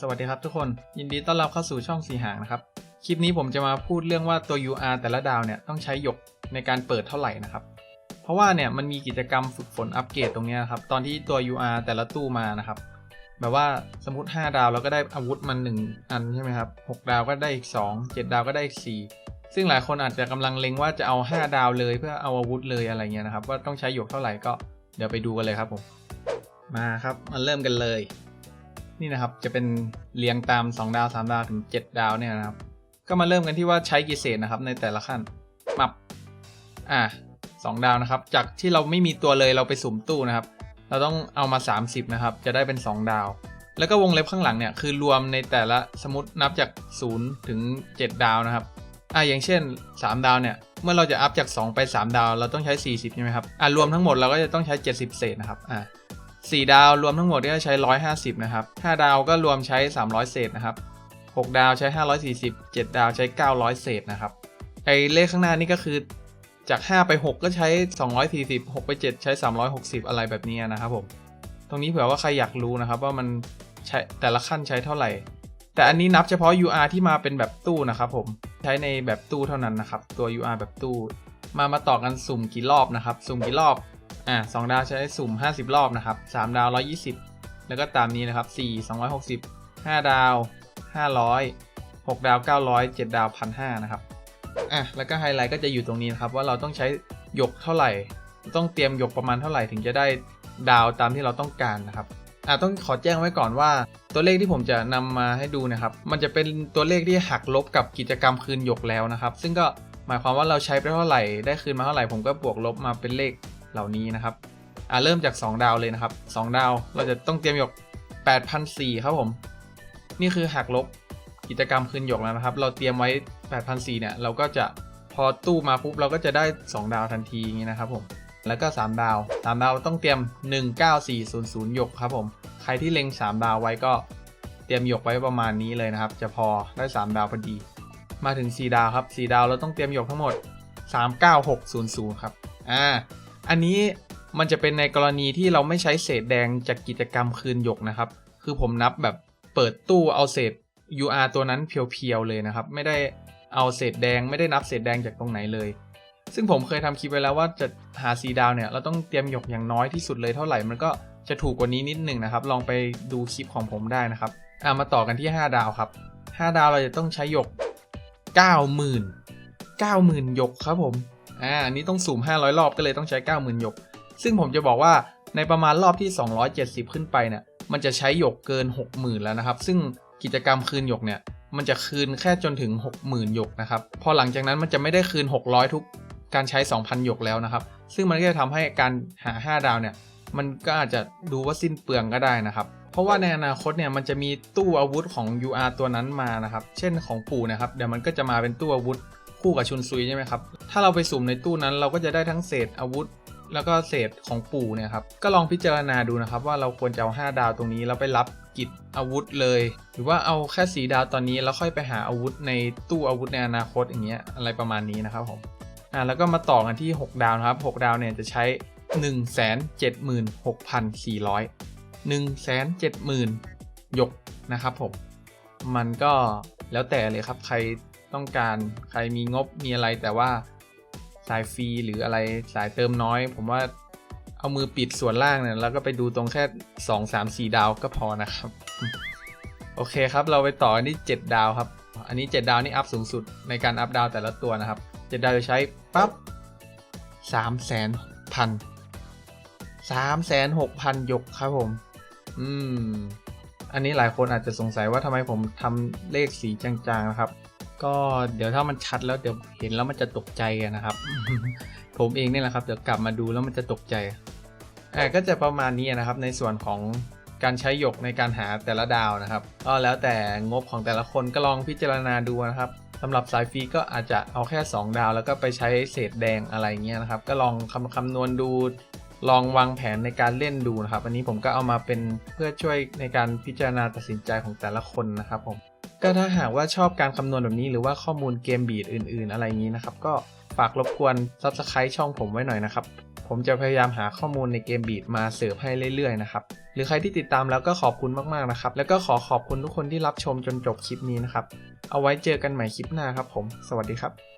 สวัสดีครับทุกคนยินดีต้อนรับเข้าสู่ช่องสีหางนะครับ คลิปนี้ผมจะมาพูดเรื่องว่าตัว UR แต่ละดาวเนี่ยต้องใช้หยกในการเปิดเท่าไหร่นะครับ เพราะว่าเนี่ยมันมีกิจกรรมฝึกฝนอัปเกรดตรงนี้ยครับตอนที่ตัว UR แต่ละตู้มานะครับแบบว่าสมมติ 5 ดาวเราก็ได้อาวุธมัน 1 อันใช่ไหมครับ6ดาวก็ได้อีก 2 7 ดาวก็ได้อีก 4 ซึ่งหลายคนอาจจะกำลังเล็งว่าจะเอา 5 ดาวเลยเพื่อเอาอาวุธเลยอะไรเงี้ยนะครับว่าต้องใช้หยกเท่าไหร่ก็เดี๋ยวไปดูกันเลยครับผมมาครับมาเริ่มกันเลย นี่นะครับจะเป็นเรียงตาม 2 ดาว 3 ดาวถึง 7 ดาวเนี่ยนะครับ ก็มาเริ่มกันที่ว่าใช้กี่เศษนะครับในแต่ละขั้นมับอะสองดาวนะครับ จากที่เราไม่มีตัวเลยเราไปสุ่มตู้นะครับ เราต้องเอามา 30 นะครับ จะได้เป็น 2 ดาว แล้วก็วงเล็บข้างหลังเนี่ยคือรวมในแต่ละสมมตินับจาก 0 ถึง 7 ดาวนะครับอะอย่างเช่น 3 ดาวเนี่ยเมื่อเราจะอัพจาก 2 ไป 3 ดาว เราต้องใช้ 40 ใช่ไหมครับ อะรวมทั้งหมดเราก็จะต้องใช้ 70 เศษนะครับ อะ 4 ดาวรวมทั้งหมดก็ใช้ 150 นะครับ 5 ดาวก็รวมใช้ 300 เศษนะครับ 6 ดาวใช้ 540 7 ดาวใช้ 900 เศษนะครับไอเลขข้างหน้านี่ก็คือจาก 5 ไป 6 ก็ใช้ 240 6 ไป 7 ใช้ 360 อะไรแบบนี้นะครับผม ตรงนี้เผื่อว่าใครอยากรู้นะครับว่ามันใช้แต่ละขั้นใช้เท่าไหร่ แต่อันนี้นับเฉพาะ UR ที่มาเป็นแบบตู้นะครับผมใช้ในแบบตู้เท่านั้นนะครับ ตัว UR แบบตู้ มามาต่อกันสุ่มกี่รอบนะครับ สุ่มกี่รอบ อ่าสองดาวใช้สุ่ม 50 รอบนะครับ3ดาว 120 แล้วก็ตามนี้นะครับ4 260 5 ดาว 500 6 ดาว 900 7 ดาว 1,500 นะครับ อะ แล้วก็ไฮไลท์ก็จะอยู่ตรงนี้นะครับ ว่าเราต้องใช้หยกเท่าไหร่ ต้องเตรียมหยกประมาณเท่าไหร่ถึงจะได้ดาวตามที่เราต้องการนะครับ อะ ต้องขอแจ้งไว้ก่อนว่า ตัวเลขที่ผมจะนำมาให้ดูนะครับ มันจะเป็นตัวเลขที่หักลบกับกิจกรรมคืนหยกแล้วนะครับ ซึ่งก็หมายความว่าเราใช้ไปเท่าไหร่ ได้คืนมาเท่าไหร่ ผมก็บวกลบมาเป็นเลข เหล่านี้นะครับอะเริ่มจาก 2 ดาวเลยนะครับ 2 ดาวเราจะต้องเตรียมหยก8,004ครับผม นี่คือหักลบกิจกรรมคืนหยกแล้วนะครับ เราเตรียมไว้8,004เนี่ยเราก็จะพอตู้มาปุ๊บเราก็จะได้ 2 ดาวทันทีอย่างนี้นะครับผมแล้วก็ 3 ดาว 3 ดาวต้องเตรียม 19400หยกครับผมใครที่เล็ง 3 ดาวไว้ก็เตรียมหยกไว้ประมาณนี้เลยนะครับ จะพอได้ 3 ดาวพอดี มาถึง 4 ดาวครับ 4 ดาวเราต้องเตรียมหยกทั้งหมด 39600 ครับ อ่า อันนี้มันจะเป็นในกรณีที่เราไม่ใช้เศษแดงจากกิจกรรมคืนหยกนะครับ คือผมนับแบบเปิดตู้เอาเศษ UR ตัวนั้นเพียวๆเลยนะครับ ไม่ได้เอาเศษแดงไม่ได้นับเศษแดงจากตรงไหนเลย ซึ่งผมเคยทำคลิปไว้แล้วว่าจะหาสีดาวเนี่ยเราต้องเตรียมหยกอย่างน้อยที่สุดเลยเท่าไหร่มันก็จะถูกกว่านี้นิดหนึ่งนะครับ ลองไปดูคลิปของผมได้นะครับอ่ามาต่อกันที่ 5 ดาวครับ 5 ดาวเราจะต้องใช้หยก 90,000 90,000หยกครับผม อ่าอันนี้ต้องสุ่ม500 รอบก็เลยต้องใช้ 90,000 หยก ซึ่งผมจะบอกว่าในประมาณรอบที่ 270 ขึ้นไปเนี่ยมันจะใช้หยกเกิน 60,000 แล้วนะครับ ซึ่งกิจกรรมคืนหยกเนี่ยมันจะคืนแค่จนถึง 60,000 หยกนะครับพอหลังจากนั้นมันจะไม่ได้คืน 600 ทุกการใช้ 2,000 หยกแล้วนะครับ ซึ่งมันก็จะทำให้การหา 5 ดาวเนี่ยมันก็อาจจะดูว่าสิ้นเปลืองก็ได้นะครับ เพราะว่าในอนาคตเนี่ยมันจะมีตู้อาวุธของ UR ตัวนั้นมานะครับ เช่นของปู่นะครับ เดี๋ยวมันก็จะมาเป็นตู้อาวุธ คู่กับชุนซุยใช่ไหมครับ ถ้าเราไปสุ่มในตู้นั้นเราก็จะได้ทั้งเศษอาวุธ แล้วก็เศษของปู่เนี่ยครับ ก็ลองพิจารณาดูนะครับว่าเราควรจะเอา 5 ดาวตรงนี้แล้วไปรับกิจอาวุธเลย หรือว่าเอาแค่สีดาวตอนนี้แล้วค่อยไปหาอาวุธในตู้อาวุธในอนาคตอย่างเงี้ยอะไรประมาณนี้นะครับผม อ่าแล้วก็มาต่อกันที่ 6 ดาวนะครับ 6 ดาวเนี่ยจะใช้ 176,400 1 7 0 0 0หยกนะครับผม มันก็แล้วแต่เลยครับใคร ต้องการใครมีงบมีอะไรแต่ว่าสายฟรีหรืออะไรสายเติมน้อย ผมว่าเอามือปิดส่วนล่างเนี่ยแล้วก็ไปดูตรงแค่ 2 3 4 ดาวก็พอนะครับ โอเคครับเราไปต่อกันที่ 7 ดาวครับ อันนี้ 7 ดาวนี่อัพสูงสุดในการอัพดาวแต่ละตัวนะครับ 7 ดาวจะใช้ปั๊บ3แสนพันสามแสนหกพันยกครับผม อืม อันนี้หลายคนอาจจะสงสัยว่าทำไมผมทำเลขสีจางๆนะครับ ก็เดี๋ยวถ้ามันชัดแล้วเดี๋ยวเห็นแล้วมันจะตกใจนะครับ ผมเองเนี่ยแหละครับเดี๋ยวกลับมาดูแล้วมันจะตกใจอ่าก็จะประมาณนี้นะครับในส่วนของการใช้หยกในการหาแต่ละดาวนะครับก็แล้วแต่งบของแต่ละคนก็ลองพิจารณาดูนะครับสำหรับสายฟรีก็อาจจะเอาแค่ 2 ดาว แล้วก็ไปใช้เศษแดงอะไรเงี้ยนะครับ ก็ลองคำคำนวณดู ลองวางแผนในการเล่นดูนะครับ อันนี้ผมก็เอามาเป็นเพื่อช่วยในการพิจารณาตัดสินใจของแต่ละคนนะครับผม ก็ถ้าหากว่าชอบการคำนวณแบบนี้หรือว่าข้อมูลเกมบีดอื่น ๆ อะไรอย่างนี้นะครับ ก็ฝากรบกวน Subscribe ช่องผมไว้หน่อยนะครับผผมจะพยายามหาข้อมูลในเกมบีดมาเสิร์ฟให้เรื่อย ๆ นะครับ หรือใครที่ติดตามแล้วก็ขอบคุณมาก ๆ นะครับ แล้วก็ขอขอบคุณทุกคนที่รับชมจนจบคลิปนี้นะครับ เอาไว้เจอกันใหม่คลิปหน้าครับผม สวัสดีครับ